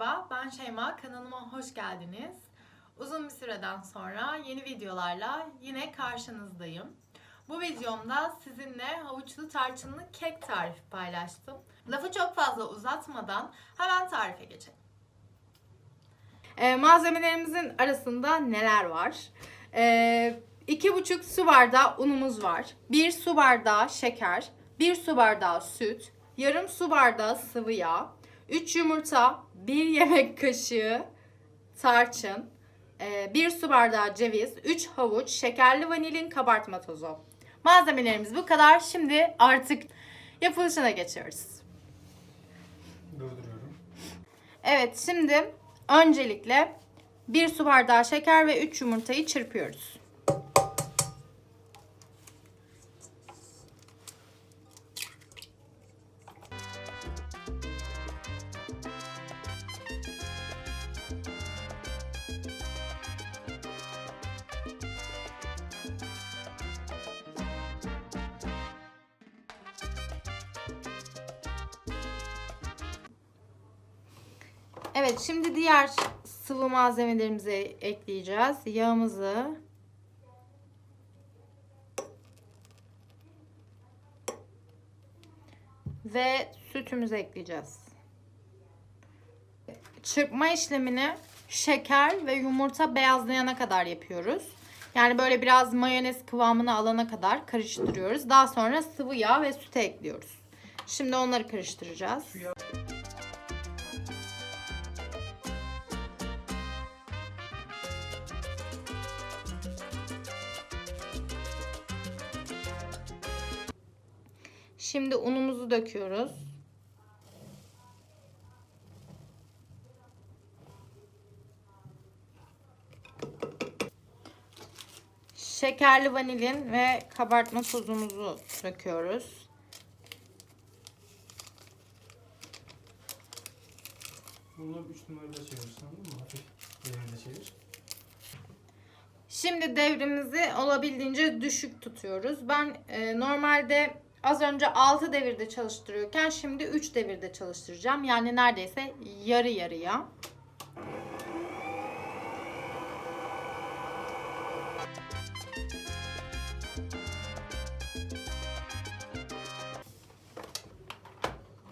Merhaba, ben Şeyma. Kanalıma hoş geldiniz. Uzun bir süreden sonra yeni videolarla yine karşınızdayım. Bu videomda sizinle havuçlu tarçınlı kek tarifi paylaştım. Lafı çok fazla uzatmadan hemen tarife geçelim. Ee, malzemelerimizin arasında neler var? Ee, 2,5 su bardağı unumuz var. 1 su bardağı şeker, 1 su bardağı süt, yarım su bardağı sıvı yağ, 3 yumurta, 1 yemek kaşığı tarçın, 1 su bardağı ceviz, 3 havuç, şekerli vanilin kabartma tozu. Malzemelerimiz bu kadar. Şimdi artık yapılışına geçiyoruz. Durduruyorum. Evet şimdi öncelikle 1 su bardağı şeker ve 3 yumurtayı çırpıyoruz. Evet şimdi diğer sıvı malzemelerimizi ekleyeceğiz. Yağımızı ve sütümüzü ekleyeceğiz. Çırpma işlemini şeker ve yumurta beyazlayana kadar yapıyoruz. Yani böyle biraz mayonez kıvamını alana kadar karıştırıyoruz. Daha sonra sıvı yağ ve süt ekliyoruz. Şimdi onları karıştıracağız. Şimdi unumuzu döküyoruz. Şekerli vanilin ve kabartma tozumuzu döküyoruz. Bunu 3 numarada çevirirsin anladın mı? Hafif yerinde çevir. Şimdi devrimizi olabildiğince düşük tutuyoruz. Ben e, normalde az önce 6 devirde çalıştırıyorken şimdi 3 devirde çalıştıracağım. Yani neredeyse yarı yarıya.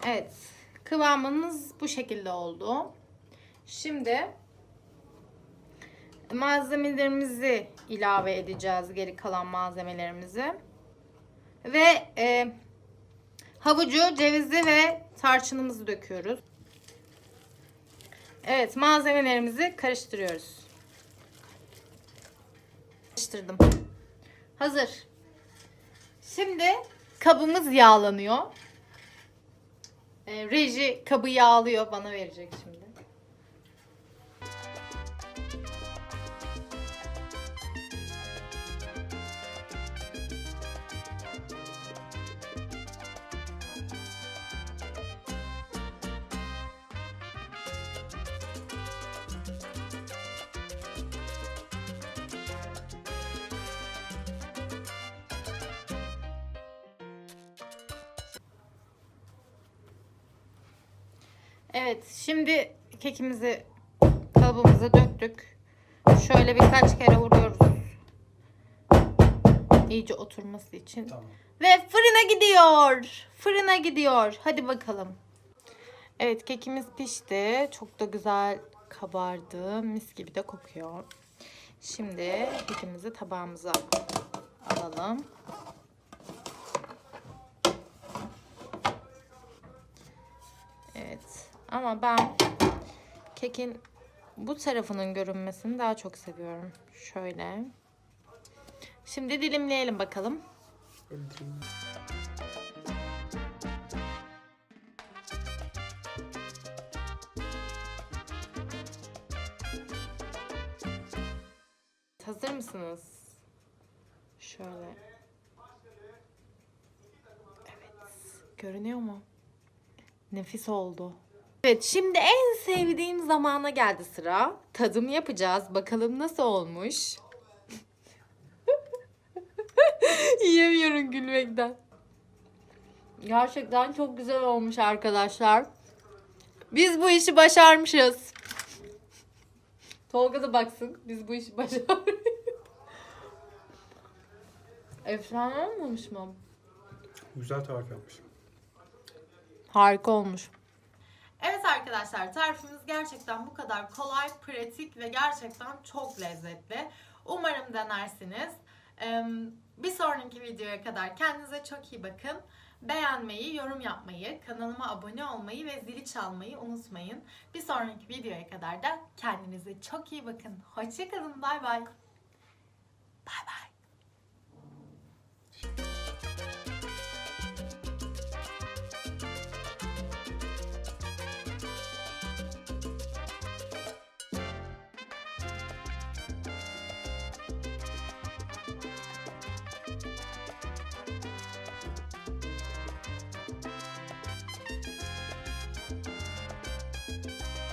Evet. Kıvamımız bu şekilde oldu. Şimdi malzemelerimizi ilave edeceğiz geri kalan malzemelerimizi. Ve e, havucu, cevizi ve tarçınımızı döküyoruz. Evet malzemelerimizi karıştırıyoruz. Karıştırdım. Hazır. Şimdi kabımız yağlanıyor. E, reji kabı yağlıyor bana verecek şimdi. Evet, şimdi kekimizi kalıbımıza döktük. Şöyle birkaç kere vuruyoruz. İyice oturması için. Tamam. Ve fırına gidiyor. Fırına gidiyor. Hadi bakalım. Evet, kekimiz pişti. Çok da güzel kabardı. Mis gibi de kokuyor. Şimdi kekimizi tabağımıza alalım. Evet. Ama ben kekin bu tarafının görünmesini daha çok seviyorum. Şöyle. Şimdi dilimleyelim bakalım. Hazır mısınız? Şöyle. Evet. Görünüyor mu? Nefis oldu. Evet şimdi en sevdiğim zamana geldi sıra. Tadım yapacağız. Bakalım nasıl olmuş. Yiyemiyorum gülmekten. Gerçekten çok güzel olmuş arkadaşlar. Biz bu işi başarmışız. Tolga da baksın. Biz bu işi başarmışız. Efsane olmamış mı? Güzel tarif yapmışım. Harika olmuş. Arkadaşlar tarifimiz gerçekten bu kadar kolay, pratik ve gerçekten çok lezzetli. Umarım denersiniz. Bir sonraki videoya kadar kendinize çok iyi bakın. Beğenmeyi, yorum yapmayı, kanalıma abone olmayı ve zili çalmayı unutmayın. Bir sonraki videoya kadar da kendinize çok iyi bakın. Hoşçakalın, bay bay. Bay bay.